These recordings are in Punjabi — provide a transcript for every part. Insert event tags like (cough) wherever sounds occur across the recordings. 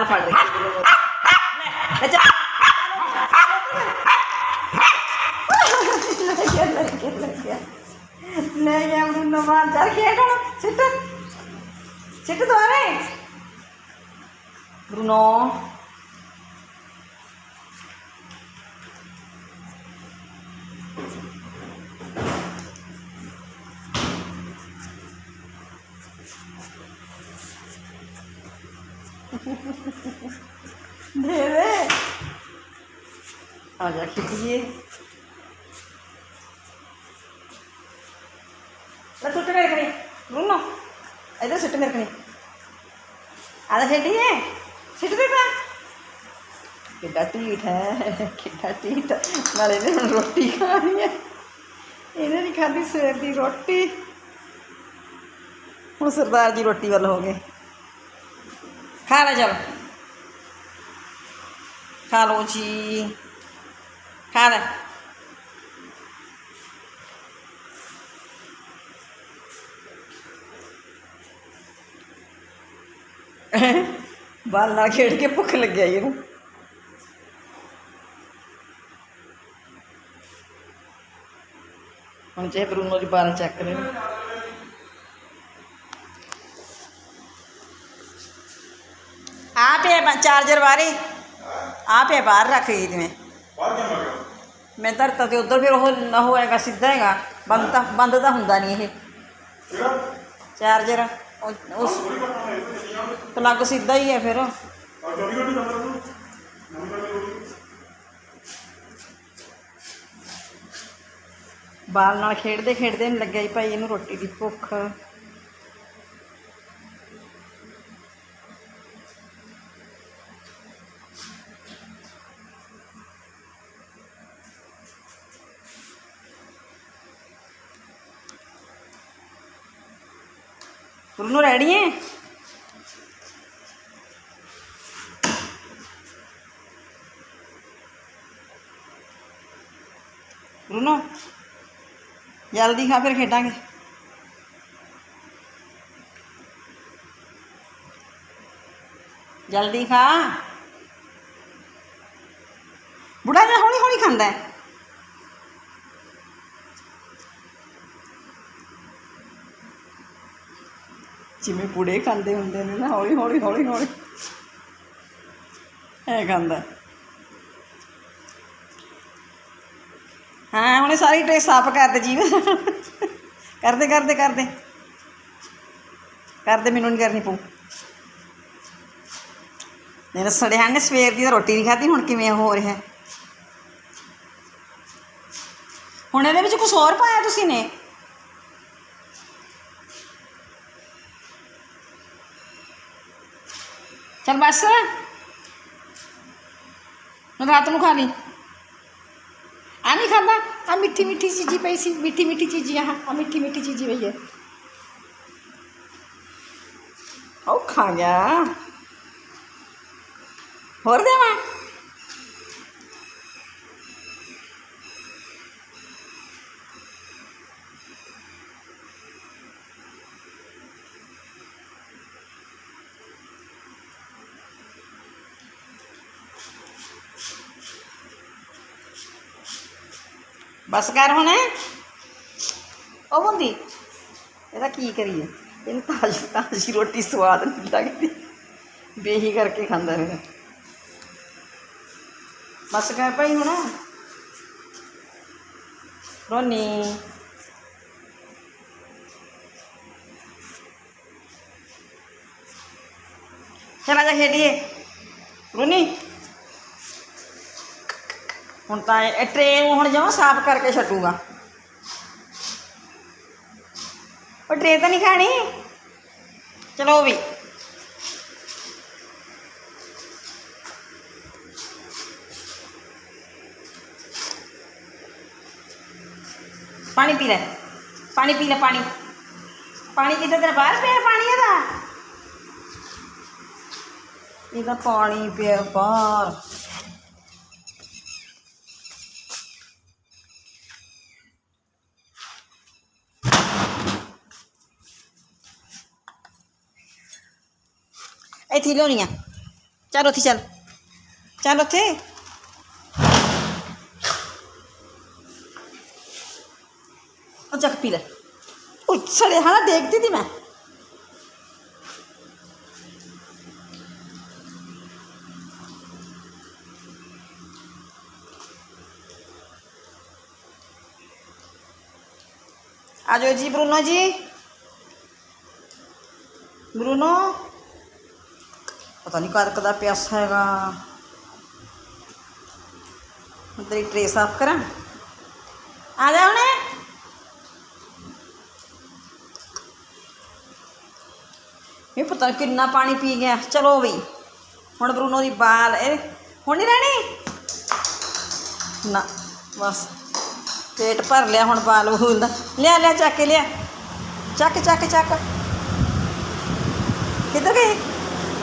गाल फाड़ देंगे ब्रुनो दे आ जा खिचिए किड्डा है। किड्डा नाले ने रोटी खानी है। इन्हें नहीं खाती सवेर की रोटी। हूँ सरदार जी रोटी वाल हो गए। ਖਾ ਲੈ ਚਲ ਖਾ ਲਓ ਜੀ ਖਾ ਲੈ (laughs) ਬਾਲ ਨਾਲ ਖੇਡ ਕੇ ਭੁੱਖ ਲੱਗਿਆ ਈ ਇਹਨੂੰ ਹੁਣ ਚਾਹੇ ਬਰੂਨੋ ਦੀ ਬਾਲ ਚੱਕ ਲੈ ਚਾਰਜਰ ਬਾਹਰ ਰੱਖ ਗਈ ਜਿਵੇਂ। ਬਾਹਰ ਕਿਉਂ ਲੱਗਾ ਮੈਂ ਧਰਤਾ ਤੇ ਉਧਰ ਫਿਰ ਉਹ ਨਾ ਹੋਏਗਾ ਸਿੱਧਾ ਹੈਗਾ। ਬੰਦ ਤਾਂ ਬੰਦ ਤਾਂ ਹੁੰਦਾ ਨਹੀਂ ਇਹ। ਚਾਰਜਰ। ਉਸ ਪਲੱਗ ਸਿੱਧਾ ਹੀ ਹੈ ਫਿਰ। ਬਾਲ ਨਾਲ ਖੇਡਦੇ ਖੇਡਦੇ ਨੂੰ ਲੱਗਿਆ ਜੀ ਭਾਈ ਇਹਨੂੰ ਰੋਟੀ ਦੀ ਭੁੱਖ। दोनों रेडी हैं? रुनो, जल्दी खा, फिर खेडा जल्दी खा। बुढ़ा जरा हौली हौली खाता है? ਜਿਵੇਂ ਬੁੜੇ ਖਾਂਦੇ ਹੁੰਦੇ ਨੇ ਨਾ, ਹੌਲੀ ਹੌਲੀ ਹੌਲੀ ਹੌਲੀ। ਐ ਖਾਂਦਾ। ਹੈ। ਹਾਂ ਹੁਣੇ ਸਾਰੀ ਟ੍ਰੇ ਸਾਫ਼ ਕਰ ਦੇ ਜੀਵ। ਕਰਦੇ ਕਰਦੇ ਕਰਦੇ। ਕਰਦੇ, ਮੈਨੂੰ ਨਹੀਂ ਕਰਨੀ ਪਊ। ਮੇਰੇ ਸੜਿਆ ਨੇ ਸਵੇਰ ਦੀ ਤਾਂ ਰੋਟੀ ਨਹੀਂ ਖਾਧੀ, ਹੁਣ ਕਿਵੇਂ ਹੋ ਰਿਹਾ? ਹੁਣ ਇਹਦੇ ਵਿੱਚ ਕੁਝ ਹੋਰ ਪਾਇਆ ਤੁਸੀਂ ਨੇ? ਚਲ ਬਸ। ਰਾਤ ਨੂੰ ਖਾ ਲਈ। ਆ ਨਹੀਂ ਖਾਂਦਾ ਆ ਮਿੱਠੀ ਮਿੱਠੀ ਚੀਜ਼ੀ ਪਈ ਸੀ। ਮਿੱਠੀ ਮਿੱਠੀ ਚੀਜ਼ੀ ਆ। ਆ ਮਿੱਠੀ ਮਿੱਠੀ ਚੀਜ਼ੀ ਪਈ ਹੈ ਉਹ ਖਾ ਗਿਆ ਹੋਰ ਦੇਵਾਂ? ਬਸ ਕਰ ਹੁਣ ਉਹ ਬੁੰਦੀ ਇਹਦਾ ਕੀ ਕਰੀਏ ਇਹਨੂੰ ਤਾਜ਼ੀ ਤਾਜ਼ੀ ਰੋਟੀ ਸਵਾਦ ਨਹੀਂ ਲੱਗਦੀ ਬੇਹੀ ਕਰਕੇ ਖਾਂਦਾ ਫਿਰ ਬਸ ਕਰ ਭਾਈ ਹੁਣ ਰੋਨੀ ਚਲਾ ਜਾ ਖੇਡੀਏ ਰੁਨੀ ਹੁਣ ਤਾਂ ਇਹ ਟ੍ਰੇ ਨੂੰ ਹੁਣ ਜਮਾ ਸਾਫ਼ ਕਰਕੇ ਛੱਡੂਗਾ। ਉਹ ਟ੍ਰੇ ਤਾਂ ਨਹੀਂ ਖਾਣੀ? ਚਲੋ ਵੀ। ਪਾਣੀ ਪੀ ਲੈ। ਪਾਣੀ ਪੀ ਲੈ, ਪਾਣੀ। ਪਾਣੀ ਕਿਤੇ ਤੇਰਾ ਬਾਹਰ ਪਿਆ ਪਾਣੀ ਇਹਦਾ? ਇਹਦਾ ਪਾਣੀ ਪਿਆ ਬਾਹਰ। ਇੱਥੇ ਲਿਆਉਣੀ ਆ। ਚੱਲ ਉੱਥੇ ਚੱਲ। ਚੱਲ ਉੱਥੇ। ਉਹ ਚੱਕ ਪੀ ਲੈ। ਉਹ ਸੜੇ ਹਾਂ ਦੇਖਦੀ ਤੀ ਮੈਂ। ਆ ਜਾਓ ਜੀ, ਬਰੂਨੋ ਜੀ। ਬਰੂਨੋ। ਪਤਾ ਨਹੀਂ ਕਦ ਦਾ ਪਿਆਸ ਹੈਗਾ ਹੁਣ ਤੇਰੀ ਟਰੇ ਸਾਫ਼ ਕਰਾਂ। ਆ ਜਾ ਹੁਣੇ। ਇਹ ਪਤਾ ਕਿੰਨਾ ਪਾਣੀ ਪੀ ਗਿਆ। ਚਲੋ ਬਈ ਹੁਣ ਬਰੂਨੋ ਦੀ ਬਾਲ, ਇਹ ਹੁਣ ਨਹੀਂ ਰਹਿਣੀ ਨਾ, ਬਸ, ਪੇਟ ਭਰ ਲਿਆ ਹੁਣ ਬਾਲ ਬੂਲ ਦਾ। ਲਿਆ ਲਿਆ, ਚੱਕ ਕੇ ਲਿਆ। ਚੱਕ ਚੱਕ ਚੱਕ। ਕਿੱਧਰ ਗਏ?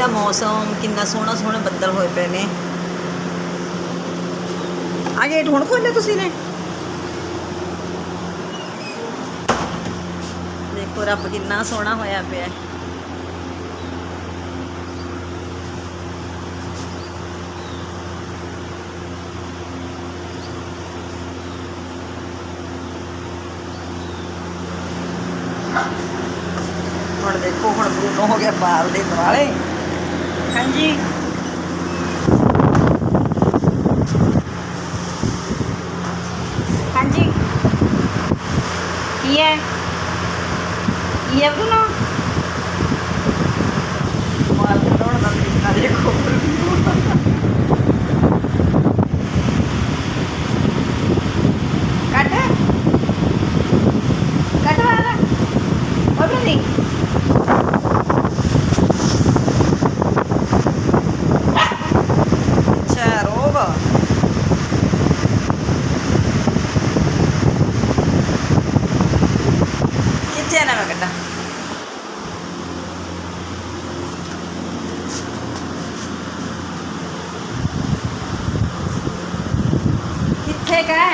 ਦਾ ਮੌਸਮ ਕਿੰਨਾ ਸੋਹਣਾ ਸੋਹਣੇ ਬੱਦਲ ਹੋਏ ਪਏ ਨੇ। ਆ ਗੇਟ ਹੁਣ ਖੋਲਿਆ ਤੁਸੀਂ ਨੇ? ਦੇਖੋ ਰੱਬ ਕਿੰਨਾ ਸੋਹਣਾ ਹੋਇਆ ਪਿਆ। ਹੈ। ਹੁਣ ਦੇਖੋ ਹੁਣ ਬਰੂਨੋ ਹੋ ਗਿਆ ਬਾਲ ਦੇ ਦੁਆਲੇ। ਹਾਂਜੀ। ਹਾਂਜੀ। ਕੀ ਹੈ? ਕੀ ਹੈ ਬਰੂਨੋ ਬਾਲ ਬਣਾਉਣ ਦਾ ਦੇਖੋ। ചേന വെക്കട്ടെ. ഇത്തേക്കേ